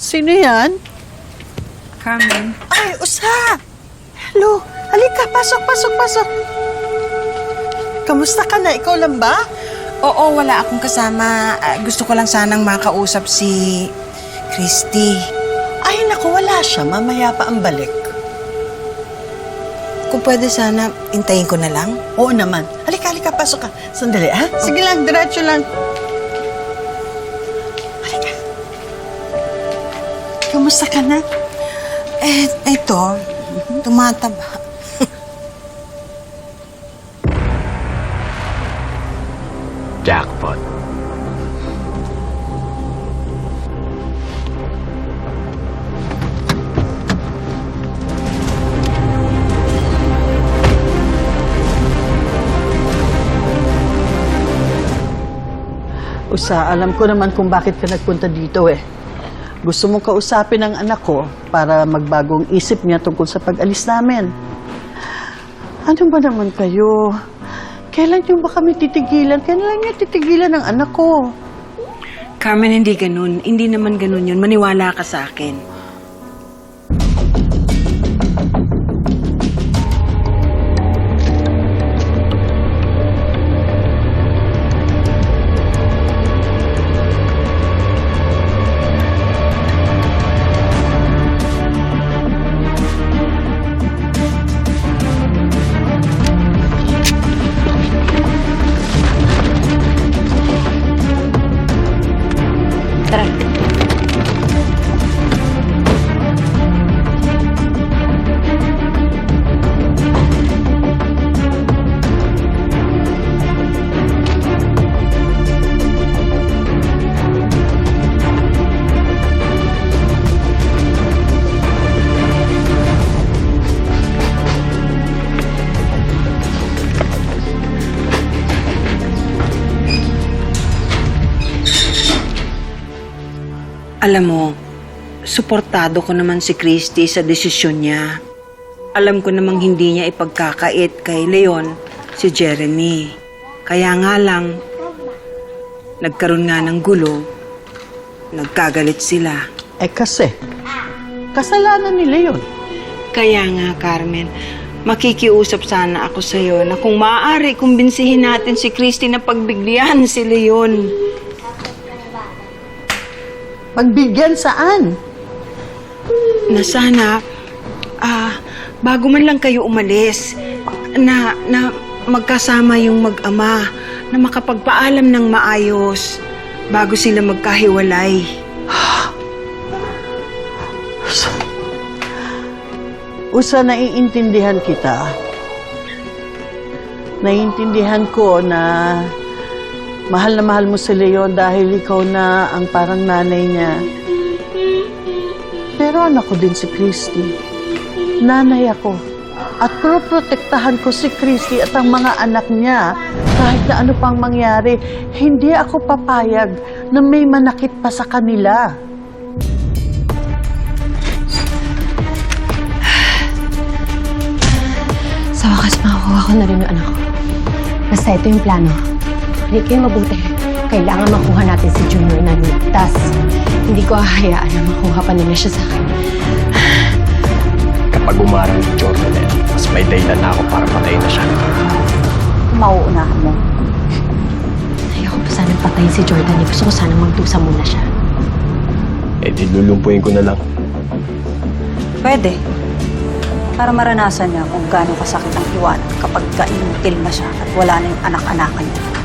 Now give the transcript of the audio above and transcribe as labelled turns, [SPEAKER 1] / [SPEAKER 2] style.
[SPEAKER 1] Sino yan?
[SPEAKER 2] Carmen.
[SPEAKER 1] Ay, Usa! Hello. Halika, pasok, pasok, pasok. Kamusta ka na? Ikaw lang ba?
[SPEAKER 2] Oo, wala akong kasama. Ah, gusto ko lang sanang makausap si Christy.
[SPEAKER 1] Ay, naku, wala siya. Mamaya pa ang balik.
[SPEAKER 2] Kung pwede sana, intayin ko na lang.
[SPEAKER 1] Oo naman. Halika, halika, pasok ka. Sandali, ha? Sige lang, diretso lang. Kamusta ka na?
[SPEAKER 2] Eh, ito, tumataba.
[SPEAKER 3] Jackpot.
[SPEAKER 1] Usa, alam ko naman kung bakit ka nagpunta dito eh. Gusto mong kausapin ang anak ko para magbagong isip niya tungkol sa pag-alis namin. Ano ba naman kayo? Kailan niyo ba kami titigilan? Kailan niyo titigilan ang anak ko?
[SPEAKER 4] Carmen, hindi ganun. Hindi naman ganun yun. Maniwala ka sa akin. central. Alam mo, suportado ko naman si Christy sa desisyon niya. Alam ko namang hindi niya ipagkakait kay Leon si Jeremy. Kaya nga lang, nagkaroon nga ng gulo, nagkagalit sila.
[SPEAKER 1] Eh kasi, kasalanan nila yun.
[SPEAKER 4] Kaya nga, Carmen, makikiusap sana ako sa'yo na kung maaari, kumbinsihin natin si Christy na pagbigyan si Leon.
[SPEAKER 1] Pagbigyan saan?
[SPEAKER 4] na sana ah bago man lang kayo umalis na na magkasama yung mag-ama na makapagpaalam ng maayos bago sila magkahiwalay.
[SPEAKER 1] Usa, naiintindihan kita. Naiintindihan ko na mahal na mahal mo si Leon dahil ikaw na ang parang nanay niya. Pero anak ko din si Christy. Nanay ako. At protektahan ko si Christy at ang mga anak niya. Kahit na ano pang mangyari, hindi ako papayag na may manakit pa sa kanila.
[SPEAKER 5] Sa wakas, makakuha ko na rin yung anak ko. Basta ito yung plano. Hindi kayo mabuti. Kailangan makuha natin si Junior na ligtas. Hindi ko hahayaan na makuha pa nila siya sa akin.
[SPEAKER 3] Kapag umarang ni Jordan, eh, mas may dahilan na ako para patayin na siya.
[SPEAKER 5] Mauunahan mo. Ayoko pa sanang patayin si Jordan. Eh. Gusto ko sanang magdusa muna siya.
[SPEAKER 3] Eh, di lulumpuin ko na lang.
[SPEAKER 6] Pwede. Para maranasan niya kung gaano kasakit ang iwanan kapag kainutil na siya at wala na yung anak-anakan niya.